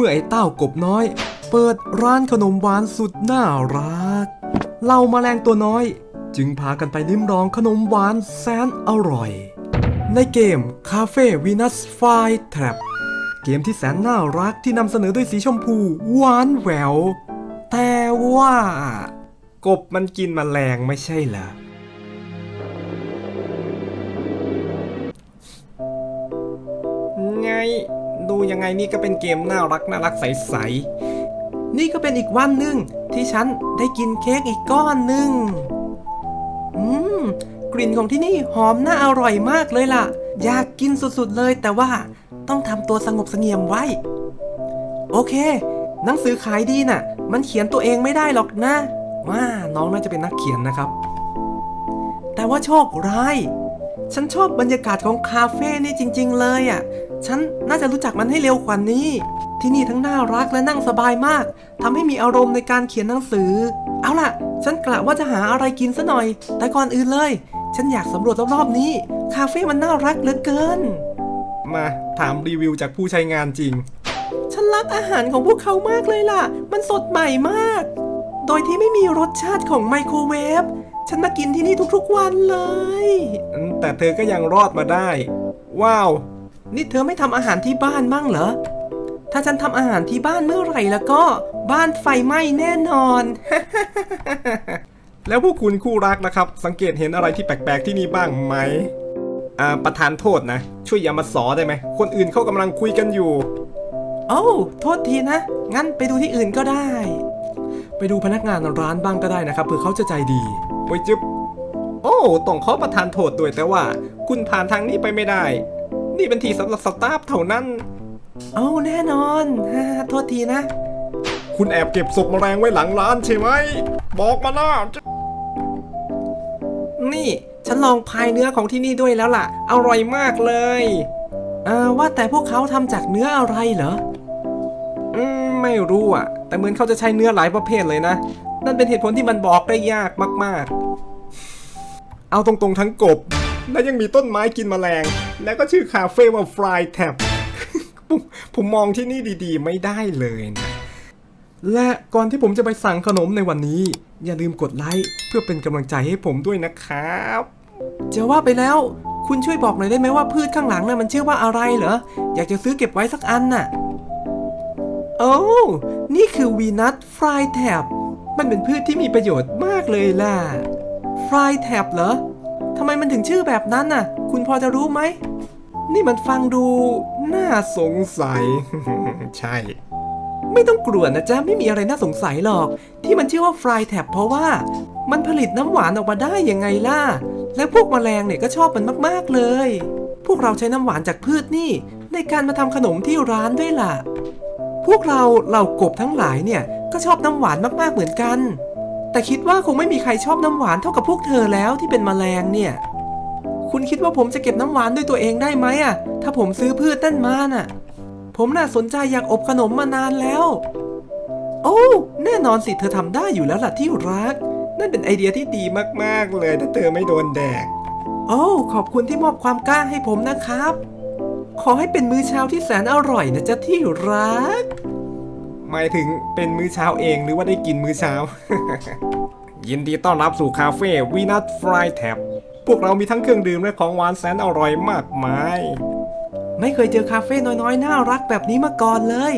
เมื่อไอ้เต้ากบน้อย เปิดร้านขนมหวานสุดน่ารักเหล่ามาแมลงตัวน้อย จึงพากันไปลิ้มลองขนมหวานแสนอร่อย ในเกม Cafe Venus Fly Trap เกมที่แสนน่ารักที่นำเสนอด้วยสีชมพูหวานแหวว แต่ว่า กบมันกินมแมลงไม่ใช่เหรอไง ดูยังไงนี่ก็เป็นเกมน่ารักน่ารักใสๆ นี่ก็เป็นอีกวันหนึ่งที่ฉันได้กินเค้กอีกก้อนหนึ่งอืมกลิ่นของที่นี่หอมน่าอร่อยมากเลยล่ะ อยากกินสุดๆเลยแต่ว่าต้องทำตัวสงบเสงี่ยมไว้ โอเค หนังสือขายดีน่ะ มันเขียนตัวเองไม่ได้หรอกนะว่าน้องน่าจะเป็นนักเขียนนะครับ แต่ว่าโชคร้าย ฉันชอบบรรยากาศของคาเฟ่นี่จริง ๆ เลยอะ ฉันน่าจะรู้จักมันให้เร็วกว่านี้ ที่นี่ทั้งน่ารักและนั่งสบายมากทำให้มีอารมณ์ในการเขียนหนังสือ เอาล่ะ ฉันกะว่าจะหาอะไรกินซะหน่อย แต่ก่อนอื่นเลย ฉันอยากสำรวจรอบๆนี้ คาเฟ่มันน่ารักเหลือเกิน มาถามรีวิวจากผู้ใช้งานจริง ฉันรักอาหารของพวกเขามากเลยล่ะ มันสดใหม่มาก โดยที่ไม่มีรสชาติของไมโครเวฟ ฉันมากินที่นี่ทุกๆวันเลย แต่เธอก็ยังรอดมาได้ ว้าว นี่เธอไม่ทำอาหารที่บ้านมั่งเหรอ ถ้าฉันทำอาหารที่บ้านเมื่อไหร่แล้วก็บ้านไฟไหม้แน่นอน แล้วพวกคุณคู่รักนะครับ สังเกตเห็นอะไรที่แปลกๆที่นี่บ้างไหมอ่าประธานโทษนะ ช่วยอย่ามาสอได้ไหม คนอื่นเขากำลังคุยกันอยู่ โอ้าโทษทีนะ งั้นไปดูที่อื่นก็ได้ ไปดูพนักงานร้านบ้างก็ได้นะครับเผื่อเขาจะใจดีโอ้ยจึ๊บ โอ้ต้องขอประทานโทษด้วยแต่ว่า คุณผ่านทางนี้ไปไม่ได้ นี่เป็นทีสำหรับสตาฟเท่านั้น เอาแน่นอนฮ่าโทษทีนะ คุณแอบเก็บศพแมลงไว้หลังร้านใช่ไหม บอกมานะนี่ ฉันลองพายเนื้อของที่นี่ด้วยแล้วล่ะ อร่อยมากเลยอ่าว่าแต่พวกเขาทำจากเนื้ออะไรเหรอ อืม ไม่รู้อะ แต่เหมือนเขาจะใช้เนื้อหลายประเภทเลยนะ นั่นเป็นเหตุผลที่มันบอกได้ยากมาก ๆ เอาตรงๆทั้งกบ และยังมีต้นไม้กินแมลง แล้วก็ชื่อคาเฟ่ว่า Fly Tap ผมผมมองที่นี่ดีๆ ไม่ได้เลยนะ และก่อนที่ผมจะไปสั่งขนมในวันนี้ อย่าลืมกดไลค์เพื่อเป็นกำลังใจให้ผมด้วยนะครับจะว่าไปแล้ว คุณช่วยบอกหน่อยได้ไหมว่าพืชข้างหลังน่ะมันชื่อว่าอะไรเหรอ อยากจะซื้อเก็บไว้สักอันน่ะ โอ้ นี่คือวีนัทฟรายแท็บมันเป็นพืชที่มีประโยชน์มากเลยล่ะฟรายแท็บเหรอ ทำไมมันถึงชื่อแบบนั้นน่ะ คุณพอจะรู้ไหม นี่มันฟังดู น่าสงสัย ใช่ ไม่ต้องกลัวนะจ๊ะ ไม่มีอะไรน่าสงสัยหรอก ที่มันชื่อว่าฟรายแท็บเพราะว่า มันผลิตน้ำหวานออกมาได้ยังไงล่ะ และพวกแมลงเนี่ยก็ชอบมันมากๆเลย พวกเราใช้น้ำหวานจากพืชนี่ ในการมาทำขนมที่ร้านด้วยล่ะ พวกเราเหล่ากบทั้งหลายเนี่ยก็ชอบน้ำหวานมากๆเหมือนกัน แต่คิดว่าคงไม่มีใครชอบน้ำหวานเท่ากับพวกเธอแล้วที่เป็นแมลงเนี่ย คุณคิดว่าผมจะเก็บน้ำหวานด้วยตัวเองได้ไหมอะถ้าผมซื้อพืชนั่นมาน่ะ ผมน่าสนใจอยากอบขนมมานานแล้ว โอ้ แน่นอนสิเธอทำได้อยู่แล้วล่ะที่รัก นั่นเป็นไอเดียที่ดีมากๆเลยถ้าเธอไม่โดนแดก โอ้ขอบคุณที่มอบความกล้าให้ผมนะครับ ขอให้เป็นมื้อเช้าที่แสนอร่อยนะจ๊ะที่รัก หมายถึงเป็นมื้อเช้าเองหรือว่าได้กินมื้อเช้า ยินดีต้อนรับสู่คาเฟ่วีนัทฟรายแท็บพวกเรามีทั้งเครื่องดื่มและของหวานแสนอร่อยมากมาย ไม่เคยเจอคาเฟ่น้อยๆ น่ารักแบบนี้มาก่อนเลย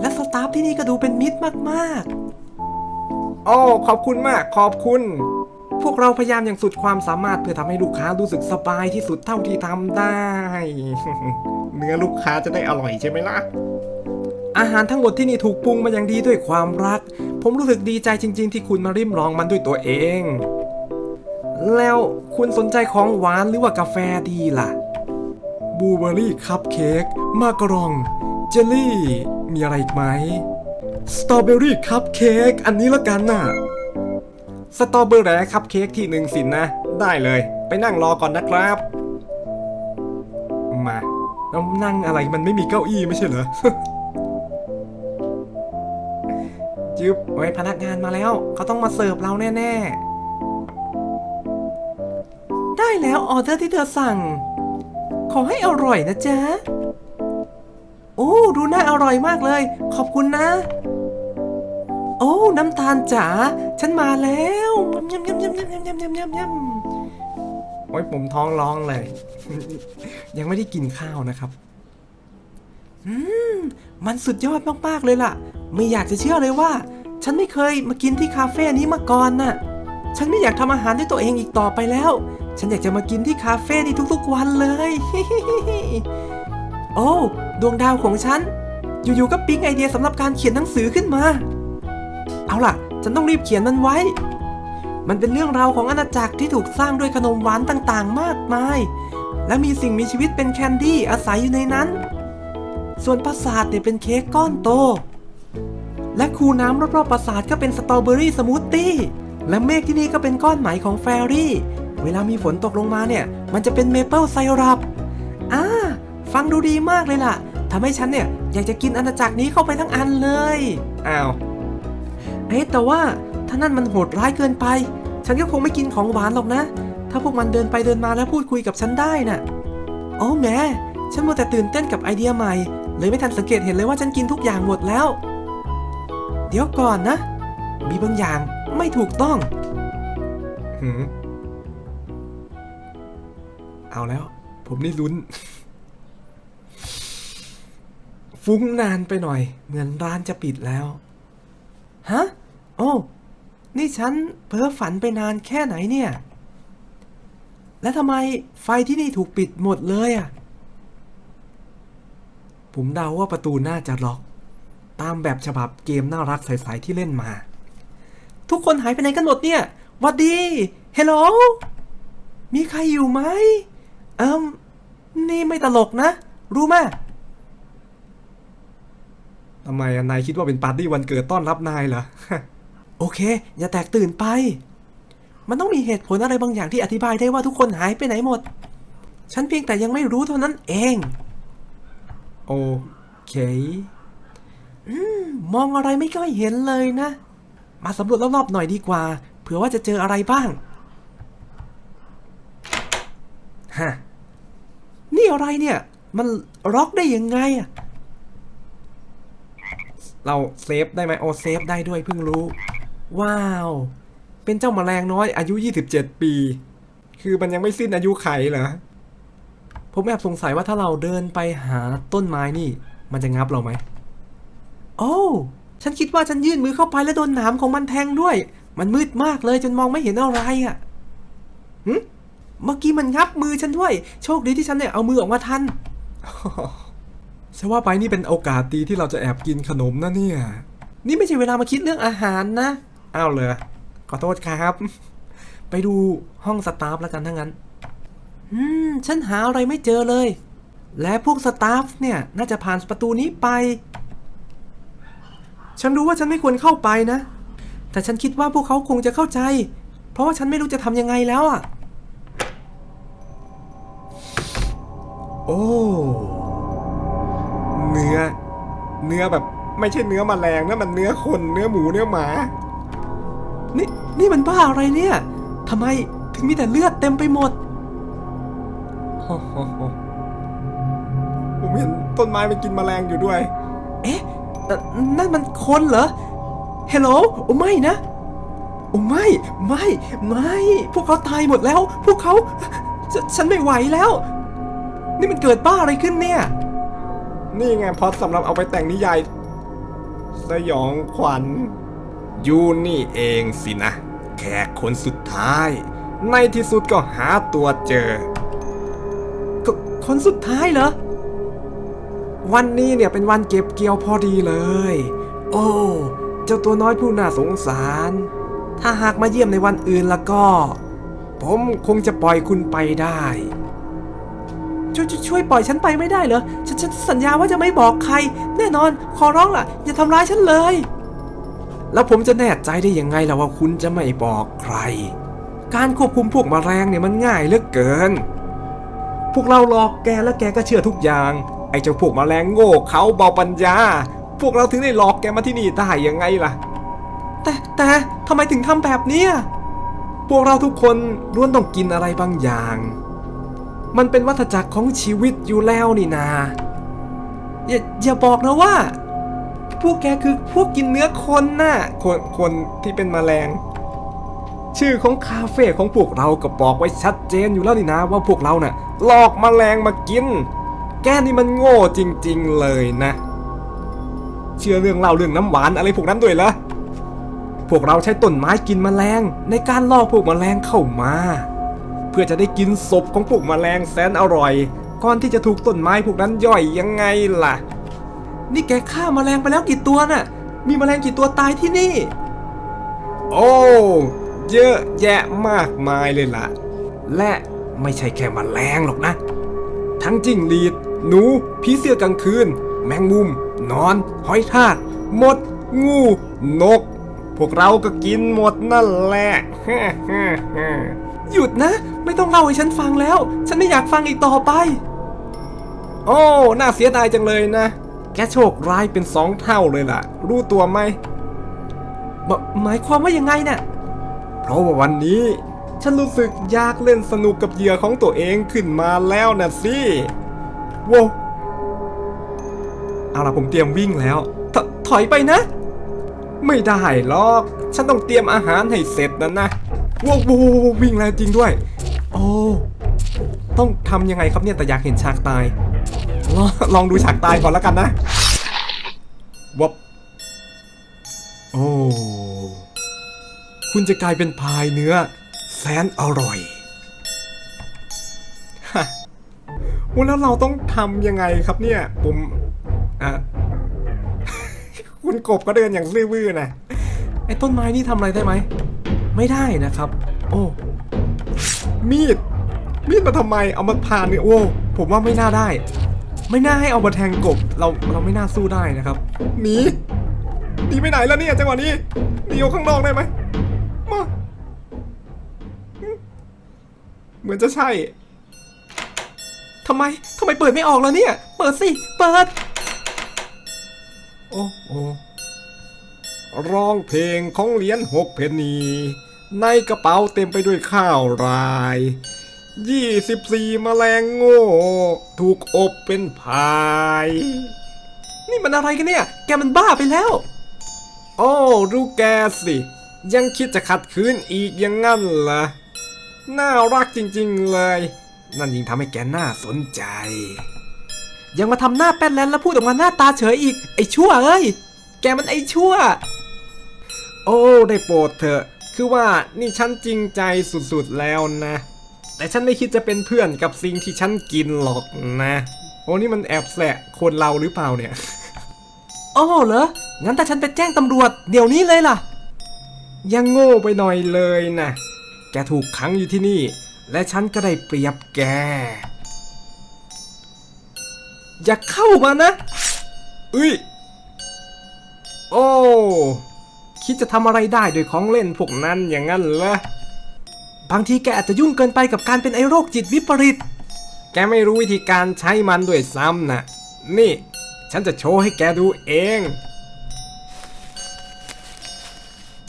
และสตาฟที่นี่ก็ดูเป็นมิตรมากๆ โอ้ขอบคุณมากขอบคุณ พวกเราพยายามอย่างสุดความสามารถเพื่อทำให้ลูกค้ารู้สึกสบายที่สุดเท่าที่ทำได้ เนื้อลูกค้าจะได้อร่อยใช่ไหมล่ะ อาหารทั้งหมดที่นี่ถูกปรุงมาอย่างดีด้วยความรัก ผมรู้สึกดีใจจริง ๆ ที่คุณมาริมลองมันด้วยตัวเอง แล้วคุณสนใจของหวานหรือว่ากาแฟดีล่ะบูเบอรี่คัพเค้กมากรอง เจลลี่ มีอะไรอีกไหมสตรอเบอรี่คัพเค้กอันนี้ละกันน่ะสตรอเบอร์แร่คัพเค้กที่หนึ่งสินนะ ได้เลย ไปนั่งรอก่อนนะครับ มาแล้วนั่งอะไรมันไม่มีเก้าอี้ไม่ใช่เหรอ จึ๊บไว้ยพนักงานมาแล้ว เขาต้องมาเสิร์ฟเราแน่ๆ ได้แล้วออเดอร์ที่เธอสั่ง ขอให้อร่อยนะจ๊ะ โอ้ ดูน่าอร่อยมากเลย ขอบคุณนะ โอ้ น้ำตาลจ๋า ฉันมาแล้วยำยำยำยำยำยำยำยำยำโอ้ยผมท้องร้องเลย ยังไม่ได้กินข้าวนะครับ อืม มันสุดยอดมากๆเลยล่ะ ไม่อยากจะเชื่อเลยว่า ฉันไม่เคยมากินที่คาเฟ่นี้มาก่อนน่ะ ฉันไม่อยากทำอาหารด้วยตัวเองอีกต่อไปแล้ว ฉันอยากจะมากินที่คาเฟ่นี้ทุกๆวันเลย โอ้ดวงดาวของฉัน อยู่ๆก็ปิ๊งไอเดียสำหรับการเขียนหนังสือขึ้นมา เอาล่ะ ฉันต้องรีบเขียนมันไว้ มันเป็นเรื่องราวของอาณาจักรที่ถูกสร้างด้วยขนมหวานต่างๆ มากมาย และมีสิ่งมีชีวิตเป็นแคนดี้อาศัยอยู่ในนั้น ส่วนปราสาทเนี่ยเป็นเค้กก้อนโต และคูน้ำรอบๆปราสาทก็เป็นสตรอเบอรี่สมูทตี้ และเมฆที่นี่ก็เป็นก้อนไหมของแฟรี่ เวลามีฝนตกลงมาเนี่ย มันจะเป็นเมเปิลไซรัปอ่าฟังดูดีมากเลยล่ะทำให้ฉันเนี่ย อยากจะกินอาณาจักรนี้เข้าไปทั้งอันเลย อ้าว เอ๊ะแต่ว่าถ้านั่นมันโหดร้ายเกินไป ฉันก็คงไม่กินของหวานหรอกนะ ถ้าพวกมันเดินไปเดินมาแล้วพูดคุยกับฉันได้น่ะโอ้แม่ฉันมัวแต่ตื่นเต้นกับไอเดียใหม่ เลยไม่ทันสังเกตเห็นเลยว่าฉันกินทุกอย่างหมดแล้ว เดี๋ยวก่อนนะ มีบางอย่างไม่ถูกต้องหืมเอาแล้ว ผมนี่ลุ้น ฟุ้งนานไปหน่อย เหมือนร้านจะปิดแล้ว ฮะ โอ้ นี่ฉันเพ้อฝันไปนานแค่ไหนเนี่ย และทำไมไฟที่นี่ถูกปิดหมดเลยอะ ผมเดาว่าประตูน่าจะล็อก ตามแบบฉบับเกมน่ารักใสๆที่เล่นมา ทุกคนหายไปไหนกันหมดเนี่ยวัดดีเฮลโหลมีใครอยู่ไหมเอิมนี่ไม่ตลกนะ รู้ไหมทำไมนายคิดว่าเป็นปาร์ตี้วันเกิดต้อนรับนายเหรอ โอเค อย่าแตกตื่นไป มันต้องมีเหตุผลอะไรบางอย่างที่อธิบายได้ว่าทุกคนหายไปไหนหมด ฉันเพียงแต่ยังไม่รู้เท่านั้นเอง โอเค มองอะไรไม่ค่อยเห็นเลยนะ มาสำรวจรอบๆหน่อยดีกว่า เผื่อว่าจะเจออะไรบ้าง ฮะ นี่อะไรเนี่ย มันล็อกได้ยังไงอะเราเซฟได้ไหมโอเซฟได้ด้วยเพิ่งรู้ ว้าว เป็นเจ้าแมลงน้อยอายุ 27 ปี คือมันยังไม่สิ้นอายุไขเหรอ ผมแอบสงสัยว่าถ้าเราเดินไปหาต้นไม้นี่ มันจะงับเราไหม โอ้ฉันคิดว่าฉันยื่นมือเข้าไปแล้วโดนหนามของมันแทงด้วย มันมืดมากเลยจนมองไม่เห็นอะไรอะ่ะหึเมื่อกี้มันงับมือฉันด้วย โชคดีที่ฉันเนี่ยเอามือออกมาทันฉันว่าไปนี่เป็นโอกาสดีที่เราจะแอบกินขนมนะเนี่ย นี่ไม่ใช่เวลามาคิดเรื่องอาหารนะ อ้าวเลยขอโทษครับ ไปดูห้องสตาฟแล้วกันทั้างนั้น อืม ฉันหาอะไรไม่เจอเลย และพวกสตาฟเนี่ย น่าจะผ่านประตูนี้ไป ฉันรู้ว่าฉันไม่ควรเข้าไปนะ แต่ฉันคิดว่าพวกเขาคงจะเข้าใจ เพราะว่าฉันไม่รู้จะทำยังไงแล้วอะ โอ้เนื้อ เนื้อแบบไม่ใช่เนื้อมแมลงนะมันเนื้อคนเนื้อหมูเนื้อหมา นี่นี่มันบ้าอะไรเนี่ยทำไมถึงมีแต่เลือดเต็มไปหมดผมเห็นต้นไม้มันกินแมลงอยู่ด้วย เอ๊ะเอ่อ นั่นมันคนเหรอเฮลโหลโอ้ไม่นะ โอ้ไม่ไม่ไม่ พวกเขาตายหมดแล้ว พวกเขาฉนฉันไม่ไหวแล้ว นี่มันเกิดบ้าอะไรขึ้นเนี่ย นี่ไงพอดสำหรับเอาไปแต่งนิยาย สยองขวัญยูนี่เองสินะ แขกคนสุดท้าย ในที่สุดก็หาตัวเจอ คนสุดท้ายเหรอ วันนี้เนี่ยเป็นวันเก็บเกี่ยวพอดีเลย โอ้เจ้าตัวน้อยผู้น่าสงสาร ถ้าหากมาเยี่ยมในวันอื่นแล้วก็ ผมคงจะปล่อยคุณไปได้ช่วยช่วยช่วยปล่อยฉันไปไม่ได้เหรอฉันฉันสัญญาว่าจะไม่บอกใคร แน่นอนขอร้องล่ะ อย่าทำร้ายฉันเลย แล้วผมจะแน่ใจได้ยังไงล่ะว่าคุณจะไม่บอกใคร การควบคุมพวกมแมลงเนี่ยมันง่ายเหลือเกิน พวกเราหลอกแกและแกก็เชื่อทุกอย่าง ไอ้เจ้าพวกมแมลงโง่เขาเบาปัญญา พวกเราถึงได้หลอกแกมาที่นี่ได้ยังไงล่ะ แต่แต่ทำไมถึงทำแบบเนี้ยพวกเราทุกคนล้วนต้องกินอะไรบางอย่าง มันเป็นวัฏจักรของชีวิตอยู่แล้วนี่นาอย่าอย่าบอกนะว่า พวกแกคือพวกกินเนื้อคนน่ะคนคนที่เป็นแมลง ชื่อของคาเฟ่ของพวกเราก็บอกไว้ชัดเจนอยู่แล้วนี่นะ ว่าพวกเราน่ะหลอกแมลงมากินแก นี่มันโง่จริง ๆเลยนะ เชื่อเรื่องเล่าเรื่องน้ำหวานอะไรพวกนั้นด้วยเหรอพวกเราใช้ต้นไม้กินแมลง ในการล่อพวกแมลงเข้ามา เพื่อจะได้กินศพของพวกแมลงแสนอร่อย ก่อนที่จะถูกต้นไม้พวกนั้นย่อยยังไงล่ะ นี่แกฆ่าแมลงไปแล้วกี่ตัวน่ะ มีแมลงกี่ตัวตายที่นี่ โอ้เยอะแยะมากมายเลยล่ะ และไม่ใช่แค่แมลงหรอกนะ ทั้งจิ้งหรีด หนู ผีเสื้อกลางคืน แมงมุม นอน หอยทากมด งู นก พวกเราก็กินหมดนั่นแหละ หยุดนะ ไม่ต้องเล่าให้ฉันฟังแล้ว ฉันไม่อยากฟังอีกต่อไป โอ้ น่าเสียดายจังเลยนะ แกโชคร้ายเป็นสองเท่าเลยล่ะ รู้ตัวไหม หมายความว่ายังไงน่ะ เพราะว่าวันนี้ ฉันรู้สึกอยากเล่นสนุกกับเหยื่อของตัวเองขึ้นมาแล้วนะสิ ว้าวเอาล่ะผมเตรียมวิ่งแล้วถถอยไปนะ ไม่ได้หรอก ฉันต้องเตรียมอาหารให้เสร็จนะนะว้าวว้าวว้าววิ่งแล้วจริงด้วย โอ้ต้องทำยังไงครับเนี่ยแต่อยากเห็นฉากตาย ลองลองดูฉากตายก่อนแล้วกันนะวับโอ้ คุณจะกลายเป็นพายเนื้อแสนอร่อย วันแล้วเราต้องทำยังไงครับเนี่ยผมอะคุณกบก็เดินอย่างซื่อบื้อนะไอ้ต้นไม้นี่ทำอะไรได้ไหม ไม่ได้นะครับ โอ้มีด มีดมาทำไมเอามาผ่านเนี่ยโอ้ผมว่าไม่น่าได้ ไม่น่าให้เอามาแทงกบ เราเราไม่น่าสู้ได้นะครับหนีหนีไปไหนแล้วเนี่ยจังหวะนี้หนีออกข้างนอกได้ไหมมาเหมือนจะใช่ ทำไมทำไมเปิดไม่ออกแล้วเนี่ย เปิดสิ เปิด โอ้โอ้ร้องเพลงของเหรียญหกเพนนี ในกระเป๋าเต็มไปด้วยข้าวรายยี่สิบสี่แมลงโง่ ถูกอบเป็นพาย นี่มันอะไรกันเนี่ย แกมันบ้าไปแล้ว โอ้รู้แกสิ ยังคิดจะขัดขืนอีกอยังงั้นเหรอ น่ารักจริง ๆ เลย นั่นยิ่งทำให้แกน่าสนใจ ยังมาทำหน้าแป้นแลนแล้วพูดออกมาหน้าตาเฉยอีก ไอ้ชั่วเอ้ย แกมันไอ้ชั่ว โอ้ ได้โปรดเถอะ คือว่านี่ฉันจริงใจสุดๆแล้วนะ แต่ฉันไม่คิดจะเป็นเพื่อนกับสิ่งที่ฉันกินหรอกนะ โอ้นี่มันแอบแสะคนเราหรือเปล่าเนี่ยโอ้เหรอ งั้นถ้าฉันไปแจ้งตำรวจ เดี๋ยวนี้เลยล่ะ ยังโง่ไปหน่อยเลยนะ แกถูกขังอยู่ที่นี่ และฉันก็ได้เปรียบแก อย่าเข้ามานะอุ้ย โอ้ คิดจะทำอะไรได้โดยของเล่นพวกนั้นอย่างนั้นเหรอบางทีแกอาจจะยุ่งเกินไปกับการเป็นไอโรคจิตวิปริต แกไม่รู้วิธีการใช้มันด้วยซ้ำนะ นี่ ฉันจะโชว์ให้แกดูเอง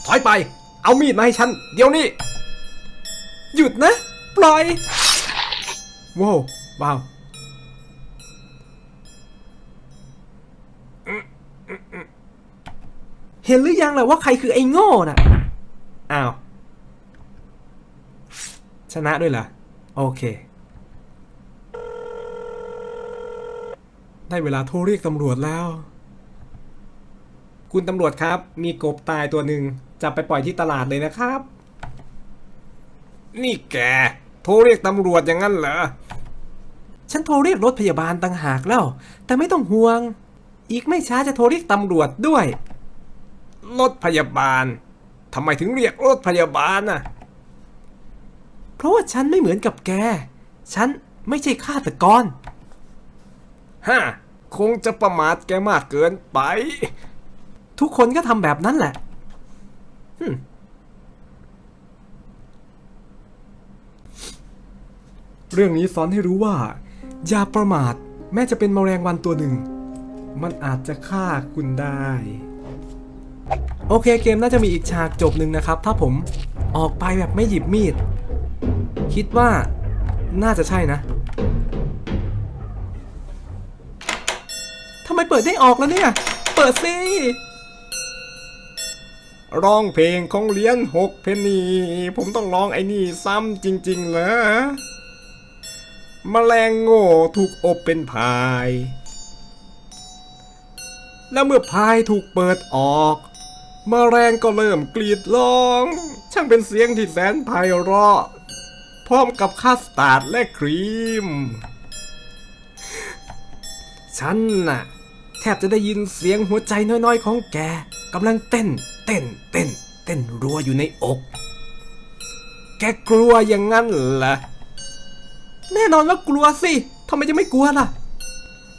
ถอยไป เอามีดมาให้ฉัน เดี๋ยวนี้ หยุดนะ ปล่อยว้าวว้าวเห็นหรือยังล่ะว่าใครคือไอ้โง่น่ะ อ้าว ชนะด้วยเหรอ โอเค ได้เวลาโทรเรียกตำรวจแล้ว คุณตำรวจครับ มีกบตายตัวหนึ่งจับไปปล่อยที่ตลาดเลยนะครับ นี่แก โทรเรียกตำรวจอย่างนั้นเหรอ ฉันโทรเรียกรถพยาบาลต่างหากแล้ว แต่ไม่ต้องห่วง อีกไม่ช้าจะโทรเรียกตำรวจด้วย รถพยาบาลทำไมถึงเรียกรถพยาบาลน่ะ เพราะว่าฉันไม่เหมือนกับแก ฉันไม่ใช่ฆาตกรฮ่าคงจะประมาทแกมากเกินไป ทุกคนก็ทำแบบนั้นแหละหึ่ เรื่องนี้สอนให้รู้ว่า อย่าประมาท แม้จะเป็นแมลงวันตัวหนึ่ง มันอาจจะฆ่าคุณได้ โอเคเกมน่าจะมีอีกฉากจบหนึ่งนะครับ ถ้าผมออกไปแบบไม่หยิบมีด คิดว่าน่าจะใช่นะทำไมเปิดได้ออกแล้วเนี่ย เปิดสิร้องเพลงของเหรียญหกเพนนี ผมต้องร้องไอ้นี่ซ้ำจริง ๆ เหรอ มแมลงโง่ถูกอบเป็นพาย แล้วเมื่อพายถูกเปิดออกมแมลงก็เริ่มกรีดร้อง ช่างเป็นเสียงที่แสนไพเราะ พร้อมกับคัสตาร์ดและครีม ฉันน่ะ แทบจะได้ยินเสียงหัวใจน้อยๆของแกกำลังเต้น เต้น เต้น เต้นรัวอยู่ในอก แกกลัวอย่างนั้นเหรอ แน่นอนว่ากลัวสิทำไมจะไม่กลัวล่ะ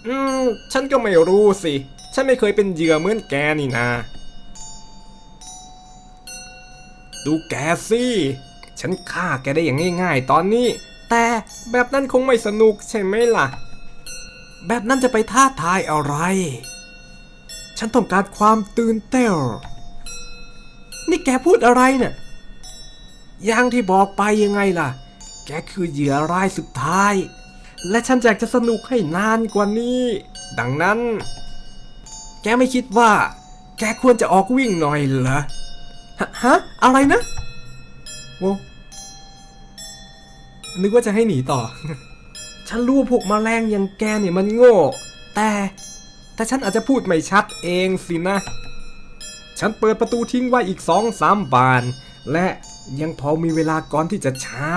อืม ฉันก็ไม่รู้สิ ฉันไม่เคยเป็นเหยื่อเหมือนแกนี่นา ดูแกสิ ฉันฆ่าแกได้อย่างง่ายๆ ตอนนี้ แต่แบบนั้นคงไม่สนุกใช่ไหมล่ะ แบบนั้นจะไปท้าทายอะไร ฉันต้องการความตื่นเต้น นี่แกพูดอะไรเนี่ยอย่างที่บอกไปยังไงล่ะ แกคือเหยื่อรายสุดท้าย และฉันอยากจะสนุกให้นานกว่านี้ ดังนั้น แกไม่คิดว่า แกควรจะออกวิ่งหน่อยเหรอ ฮะ อะไรนะโว้นึกว่าจะให้หนีต่อ ฉันรู้ว่าพวกมแมลงอย่างแกเนี่ยมันโง่ แต่ แต่ฉันอาจจะพูดไม่ชัดเองสินะ ฉันเปิดประตูทิ้งไว้อีกสองสามบาน และ ยังพอมีเวลาก่อนที่จะเช้า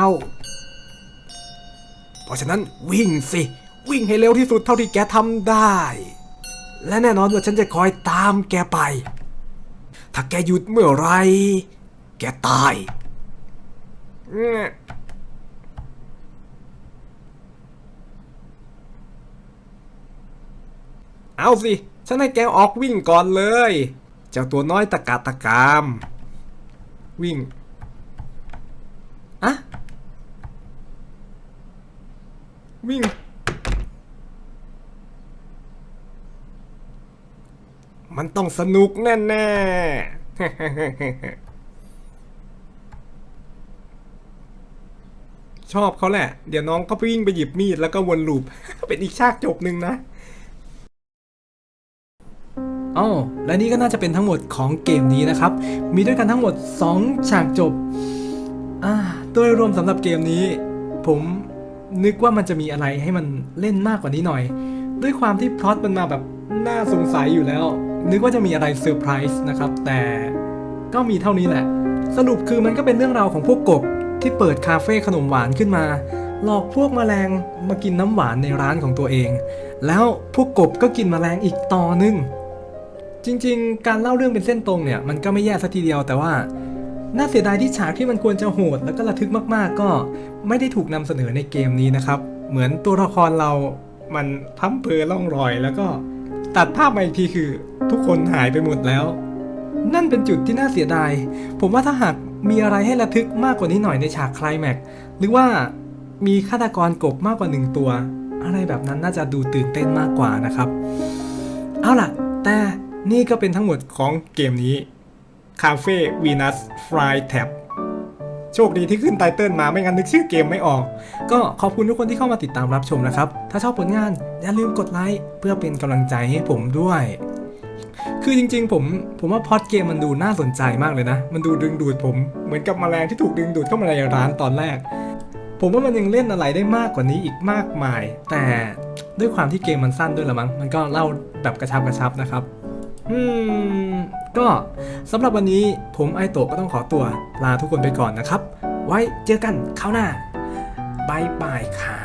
เพราะฉะนั้นวิ่งสิ วิ่งให้เร็วที่สุดเท่าที่แกทำได้ และแน่นอนว่าฉันจะคอยตามแกไป ถ้าแกหยุดเมื่อไร แกตายเงี้ยเอาสิ ฉันให้แกออกวิ่งก่อนเลย เจ้าตัวน้อยตะกาตะกาม วิ่ง อะ วิ่ง มันต้องสนุกแน่ๆชอบเขาแหละ เดี๋ยวน้องก็วิ่งไปหยิบมีดแล้วก็วนลูป เป็นอีกฉากจบหนึ่งนะอ๋อและนี่ก็น่าจะเป็นทั้งหมดของเกมนี้นะครับ มีด้วยกันทั้งหมด 2 ฉากจบ อ่าโดยรวมสำหรับเกมนี้ ผมนึกว่ามันจะมีอะไรให้มันเล่นมากกว่านี้หน่อย ด้วยความที่พล็อตมันมาแบบน่าสงสัยอยู่แล้ว นึกว่าจะมีอะไรเซอร์ไพรส์นะครับ แต่ก็มีเท่านี้แหละ สรุปคือมันก็เป็นเรื่องราวของพวกกบที่เปิดคาเฟ่ขนมหวานขึ้นมา หลอกพวกแมลงมากินน้ำหวานในร้านของตัวเอง แล้วพวกกบก็กินแมลงอีกต่อหนึง จริงๆ การเล่าเรื่องเป็นเส้นตรงเนี่ย มันก็ไม่แย่สัทีเดียวแต่ว่าน่าเสียดายที่ฉากที่มันควรจะโหดแล้วก็ระทึกมากๆ ก็ไม่ได้ถูกนำเสนอในเกมนี้นะครับ เหมือนตัวละครเรามันพัมเพอล่องรอยแล้วก็ ตัดภาพมาอีกทีคือ ทุกคนหายไปหมดแล้ว นั่นเป็นจุดที่น่าเสียดาย ผมว่าถ้าหากมีอะไรให้ระทึกมากกว่านี้หน่อยในฉากคลายแม็กหรือว่ามีฆาตกรกบมากกว่าหนึ่งตัว อะไรแบบนั้นน่าจะดูตื่นเต้นมากกว่านะครับ เอาล่ะ แต่นี่ก็เป็นทั้งหมดของเกมนี้ Cafe Venus Fly Tab โชคดีที่ขึ้นไตเติลมาไม่งั้นนึกชื่อเกมไม่ออก ก็ขอบคุณทุกคนที่เข้ามาติดตามรับชมนะครับ ถ้าชอบผลงานอย่าลืมกดไลค์เพื่อเป็นกำลังใจให้ผมด้วย คือจริงๆ ผมผมว่าพอดเกมมันดูน่าสนใจมากเลยนะ มันดูดึงดูดผมเหมือนกับแมลงที่ถูกดึงดูดเข้ามาในร้านตอนแรก ผมว่ามันยังเล่นอะไรได้มากกว่านี้อีกมากมาย แต่ด้วยความที่เกมมันสั้นด้วยละมั้งมันก็เล่าแบบกระชับกระชับนะครับ อืม ก็สำหรับวันนี้ผมไอโตะก็ต้องขอตัวลาทุกคนไปก่อนนะครับ ไว้เจอกันคราวหน้าบายบายค่ะ